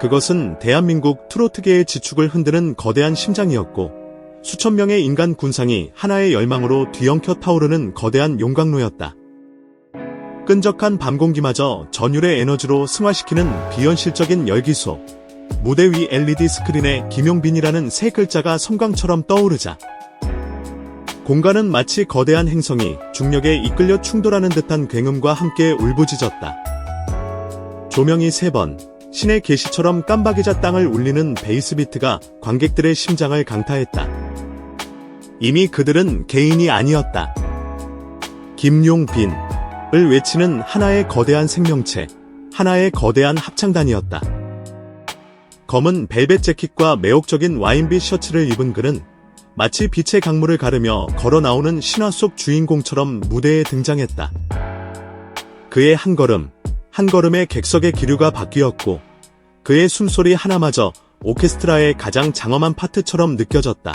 그것은 대한민국 트로트계의 지축을 흔드는 거대한 심장이었고 수천 명의 인간 군상이 하나의 열망으로 뒤엉켜 타오르는 거대한 용광로였다. 끈적한 밤 공기마저 전율의 에너지로 승화시키는 비현실적인 열기소. 무대 위 LED 스크린에 김용빈이라는 세 글자가 섬광처럼 떠오르자 공간은 마치 거대한 행성이 중력에 이끌려 충돌하는 듯한 굉음과 함께 울부짖었다. 조명이 세 번, 신의 계시처럼 깜박이자 땅을 울리는 베이스 비트가 관객들의 심장을 강타했다. 이미 그들은 개인이 아니었다. 김용빈을 외치는 하나의 거대한 생명체, 하나의 거대한 합창단이었다. 검은 벨벳 재킷과 매혹적인 와인빛 셔츠를 입은 그는 마치 빛의 강물을 가르며 걸어 나오는 신화 속 주인공처럼 무대에 등장했다. 그의 한 걸음, 한 걸음에 객석의 기류가 바뀌었고, 그의 숨소리 하나마저 오케스트라의 가장 장엄한 파트처럼 느껴졌다.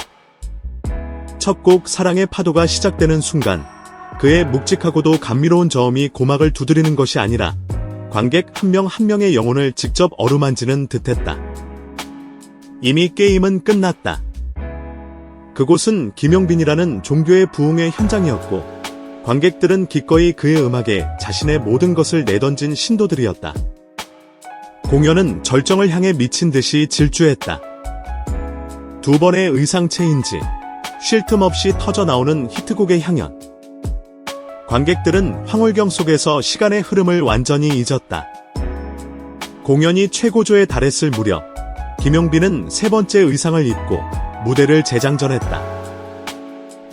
첫 곡 사랑의 파도가 시작되는 순간, 그의 묵직하고도 감미로운 저음이 고막을 두드리는 것이 아니라 관객 한 명한 명의 영혼을 직접 어루만지는 듯했다. 이미 게임은 끝났다. 그곳은 김용빈이라는 종교의 부흥의 현장이었고 관객들은 기꺼이 그의 음악에 자신의 모든 것을 내던진 신도들이었다. 공연은 절정을 향해 미친 듯이 질주했다. 두 번의 의상 체인지, 쉴 틈 없이 터져 나오는 히트곡의 향연. 관객들은 황홀경 속에서 시간의 흐름을 완전히 잊었다. 공연이 최고조에 달했을 무렵, 김용빈은 세 번째 의상을 입고 무대를 재장전했다.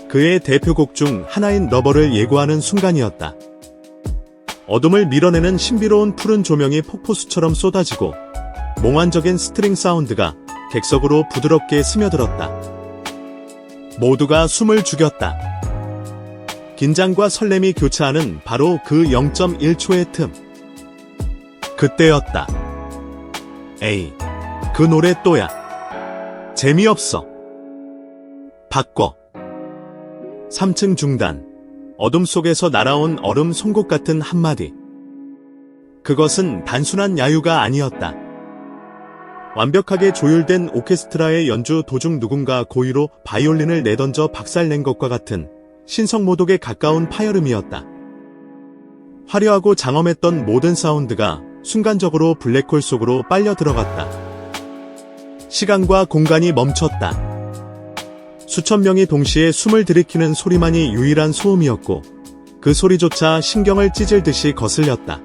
그의 대표곡 중 하나인 러버를 예고하는 순간이었다. 어둠을 밀어내는 신비로운 푸른 조명이 폭포수처럼 쏟아지고 몽환적인 스트링 사운드가 객석으로 부드럽게 스며들었다. 모두가 숨을 죽였다. 긴장과 설렘이 교차하는 바로 그 0.1초의 틈. 그때였다. 에이, 그 노래 또야. 재미없어. 바꿔. 3층 중단. 어둠 속에서 날아온 얼음 송곳 같은 한마디. 그것은 단순한 야유가 아니었다. 완벽하게 조율된 오케스트라의 연주 도중 누군가 고의로 바이올린을 내던져 박살낸 것과 같은 신성모독에 가까운 파열음이었다. 화려하고 장엄했던 모든 사운드가 순간적으로 블랙홀 속으로 빨려 들어갔다. 시간과 공간이 멈췄다. 수천 명이 동시에 숨을 들이키는 소리만이 유일한 소음이었고 그 소리조차 신경을 찢을 듯이 거슬렸다.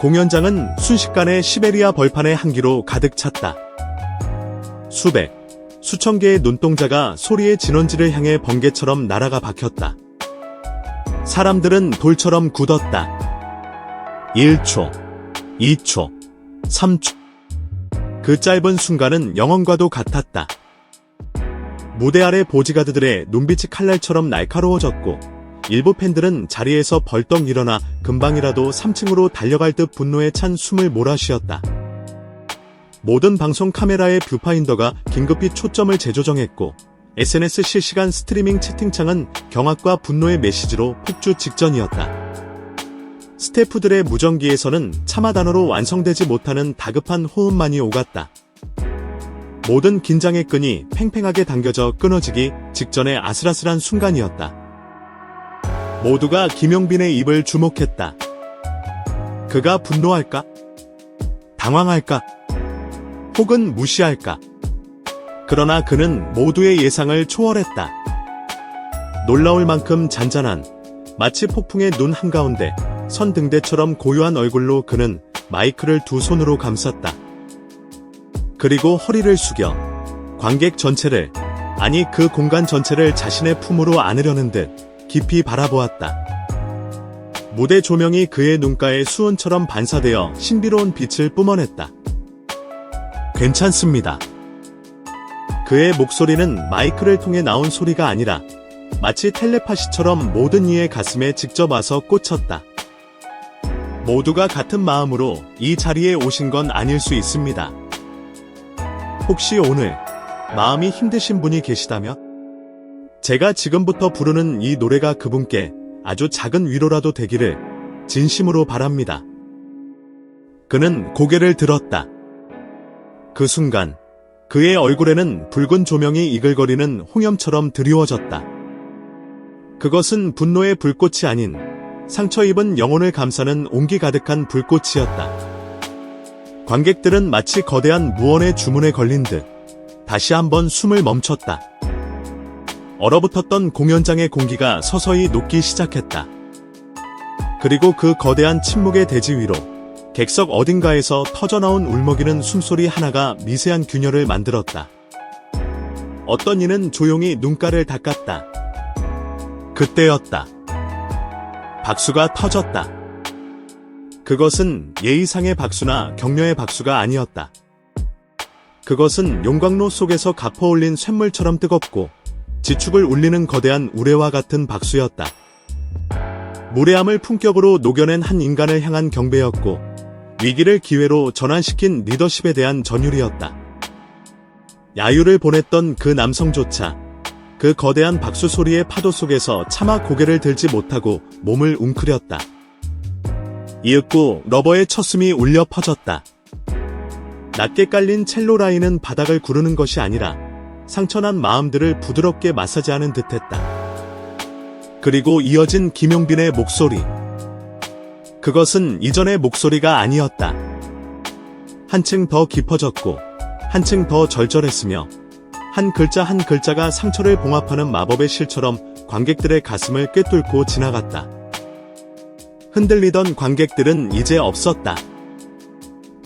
공연장은 순식간에 시베리아 벌판의 한기로 가득 찼다. 수백, 수천 개의 눈동자가 소리의 진원지를 향해 번개처럼 날아가 박혔다. 사람들은 돌처럼 굳었다. 1초, 2초, 3초. 그 짧은 순간은 영원과도 같았다. 무대 아래 보지가드들의 눈빛이 칼날처럼 날카로워졌고 일부 팬들은 자리에서 벌떡 일어나 금방이라도 3층으로 달려갈 듯 분노에 찬 숨을 몰아쉬었다. 모든 방송 카메라의 뷰파인더가 긴급히 초점을 재조정했고 SNS 실시간 스트리밍 채팅창은 경악과 분노의 메시지로 폭주 직전이었다. 스태프들의 무전기에서는 차마 단어로 완성되지 못하는 다급한 호흡만이 오갔다. 모든 긴장의 끈이 팽팽하게 당겨져 끊어지기 직전의 아슬아슬한 순간이었다. 모두가 김용빈의 입을 주목했다. 그가 분노할까? 당황할까? 혹은 무시할까? 그러나 그는 모두의 예상을 초월했다. 놀라울 만큼 잔잔한 마치 폭풍의 눈 한가운데 선등대처럼 고요한 얼굴로 그는 마이크를 두 손으로 감쌌다. 그리고 허리를 숙여 관객 전체를 아니 그 공간 전체를 자신의 품으로 안으려는 듯 깊이 바라보았다. 무대 조명이 그의 눈가에 수은처럼 반사되어 신비로운 빛을 뿜어냈다. 괜찮습니다. 그의 목소리는 마이크를 통해 나온 소리가 아니라 마치 텔레파시처럼 모든 이의 가슴에 직접 와서 꽂혔다. 모두가 같은 마음으로 이 자리에 오신 건 아닐 수 있습니다. 혹시 오늘 마음이 힘드신 분이 계시다면? 제가 지금부터 부르는 이 노래가 그분께 아주 작은 위로라도 되기를 진심으로 바랍니다. 그는 고개를 들었다. 그 순간 그의 얼굴에는 붉은 조명이 이글거리는 홍염처럼 드리워졌다. 그것은 분노의 불꽃이 아닌 상처 입은 영혼을 감싸는 온기 가득한 불꽃이었다. 관객들은 마치 거대한 무언의 주문에 걸린 듯 다시 한번 숨을 멈췄다. 얼어붙었던 공연장의 공기가 서서히 녹기 시작했다. 그리고 그 거대한 침묵의 대지 위로 객석 어딘가에서 터져나온 울먹이는 숨소리 하나가 미세한 균열을 만들었다. 어떤 이는 조용히 눈가를 닦았다. 그때였다. 박수가 터졌다. 그것은 예의상의 박수나 격려의 박수가 아니었다. 그것은 용광로 속에서 갚아올린 쇳물처럼 뜨겁고 지축을 울리는 거대한 우레와 같은 박수였다. 무례함을 품격으로 녹여낸 한 인간을 향한 경배였고 위기를 기회로 전환시킨 리더십에 대한 전율이었다. 야유를 보냈던 그 남성조차 그 거대한 박수 소리의 파도 속에서 차마 고개를 들지 못하고 몸을 웅크렸다. 이윽고 러버의 첫숨이 울려 퍼졌다. 낮게 깔린 첼로 라인은 바닥을 구르는 것이 아니라 상처난 마음들을 부드럽게 마사지하는 듯했다. 그리고 이어진 김용빈의 목소리. 그것은 이전의 목소리가 아니었다. 한층 더 깊어졌고, 한층 더 절절했으며, 한 글자 한 글자가 상처를 봉합하는 마법의 실처럼 관객들의 가슴을 꿰뚫고 지나갔다. 흔들리던 관객들은 이제 없었다.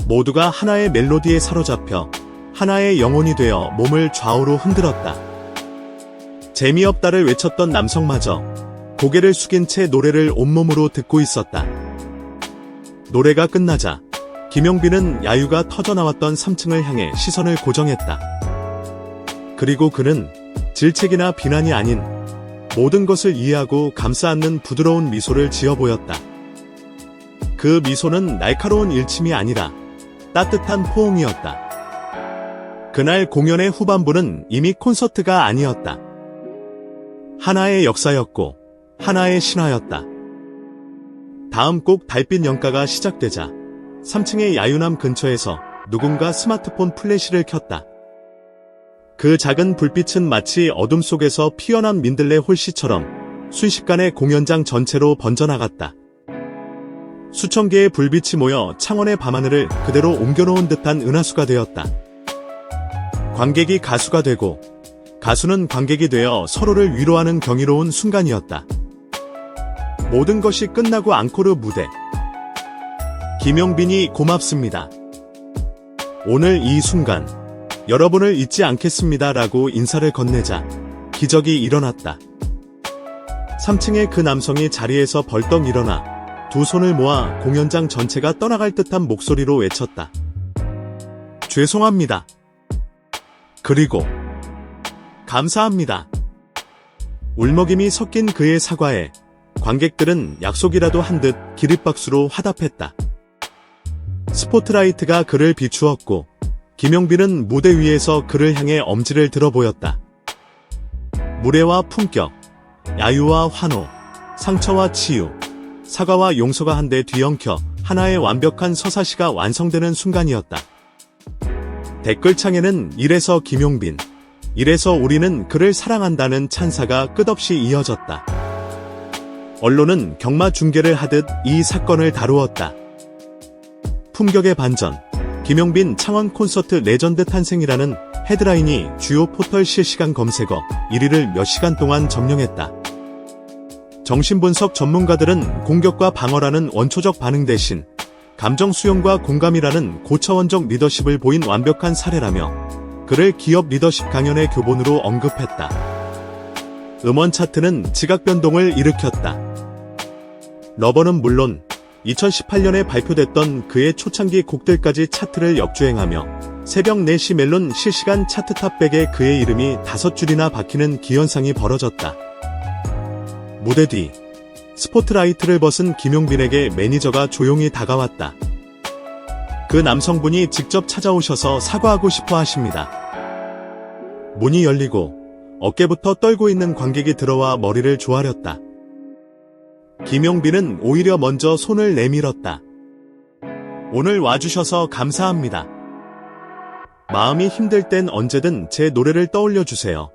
모두가 하나의 멜로디에 사로잡혀 하나의 영혼이 되어 몸을 좌우로 흔들었다. 재미없다를 외쳤던 남성마저 고개를 숙인 채 노래를 온몸으로 듣고 있었다. 노래가 끝나자 김용빈은 야유가 터져나왔던 3층을 향해 시선을 고정했다. 그리고 그는 질책이나 비난이 아닌 모든 것을 이해하고 감싸 안는 부드러운 미소를 지어 보였다. 그 미소는 날카로운 일침이 아니라 따뜻한 포옹이었다. 그날 공연의 후반부는 이미 콘서트가 아니었다. 하나의 역사였고 하나의 신화였다. 다음 곡 달빛 연가가 시작되자 3층의 야유남 근처에서 누군가 스마트폰 플래시를 켰다. 그 작은 불빛은 마치 어둠 속에서 피어난 민들레 홀씨처럼 순식간에 공연장 전체로 번져나갔다. 수천 개의 불빛이 모여 창원의 밤하늘을 그대로 옮겨놓은 듯한 은하수가 되었다. 관객이 가수가 되고 가수는 관객이 되어 서로를 위로하는 경이로운 순간이었다. 모든 것이 끝나고 앙코르 무대. 김용빈이 고맙습니다. 오늘 이 순간 여러분을 잊지 않겠습니다 라고 인사를 건네자 기적이 일어났다. 3층의 그 남성이 자리에서 벌떡 일어나 두 손을 모아 공연장 전체가 떠나갈 듯한 목소리로 외쳤다. 죄송합니다. 그리고 감사합니다. 울먹임이 섞인 그의 사과에 관객들은 약속이라도 한 듯 기립박수로 화답했다. 스포트라이트가 그를 비추었고 김용빈은 무대 위에서 그를 향해 엄지를 들어 보였다. 무례와 품격, 야유와 환호, 상처와 치유, 사과와 용서가 한데 뒤엉켜 하나의 완벽한 서사시가 완성되는 순간이었다. 댓글창에는 이래서 김용빈, 이래서 우리는 그를 사랑한다는 찬사가 끝없이 이어졌다. 언론은 경마 중계를 하듯 이 사건을 다루었다. 품격의 반전, 김용빈 창원 콘서트 레전드 탄생이라는 헤드라인이 주요 포털 실시간 검색어 1위를 몇 시간 동안 점령했다. 정신분석 전문가들은 공격과 방어라는 원초적 반응 대신 감정 수용과 공감이라는 고차원적 리더십을 보인 완벽한 사례라며 그를 기업 리더십 강연의 교본으로 언급했다. 음원 차트는 지각 변동을 일으켰다. 러버는 물론 2018년에 발표됐던 그의 초창기 곡들까지 차트를 역주행하며 새벽 4시 멜론 실시간 차트 탑백에 그의 이름이 다섯 줄이나 박히는 기현상이 벌어졌다. 무대 뒤 스포트라이트를 벗은 김용빈에게 매니저가 조용히 다가왔다. 그 남성분이 직접 찾아오셔서 사과하고 싶어 하십니다. 문이 열리고 어깨부터 떨고 있는 관객이 들어와 머리를 조아렸다. 김용빈은 오히려 먼저 손을 내밀었다. 오늘 와주셔서 감사합니다. 마음이 힘들 땐 언제든 제 노래를 떠올려 주세요.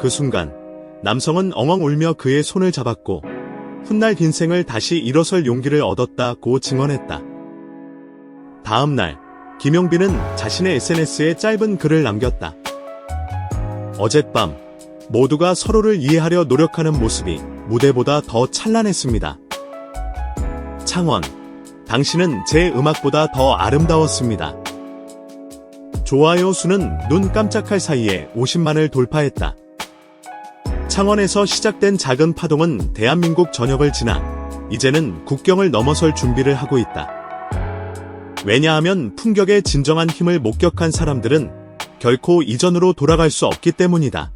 그 순간 남성은 엉엉 울며 그의 손을 잡았고 훗날 빈 생을 다시 일어설 용기를 얻었다고 증언했다. 다음 날 김용빈은 자신의 SNS에 짧은 글을 남겼다. 어젯밤 모두가 서로를 이해하려 노력하는 모습이 무대보다 더 찬란했습니다. 창원, 당신은 제 음악보다 더 아름다웠습니다. 좋아요 수는 눈 깜짝할 사이에 50만을 돌파했다. 창원에서 시작된 작은 파동은 대한민국 전역을 지나 이제는 국경을 넘어설 준비를 하고 있다. 왜냐하면 풍격의 진정한 힘을 목격한 사람들은 결코 이전으로 돌아갈 수 없기 때문이다.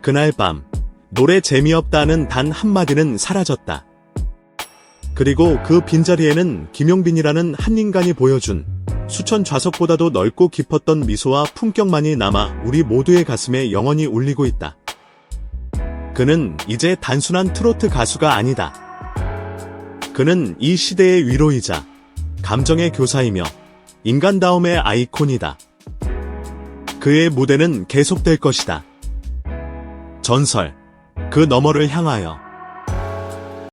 그날 밤, 노래 재미없다는 단 한마디는 사라졌다. 그리고 그 빈자리에는 김용빈이라는 한 인간이 보여준 수천 좌석보다도 넓고 깊었던 미소와 품격만이 남아 우리 모두의 가슴에 영원히 울리고 있다. 그는 이제 단순한 트로트 가수가 아니다. 그는 이 시대의 위로이자 감정의 교사이며 인간다움의 아이콘이다. 그의 무대는 계속될 것이다. 전설, 그 너머를 향하여.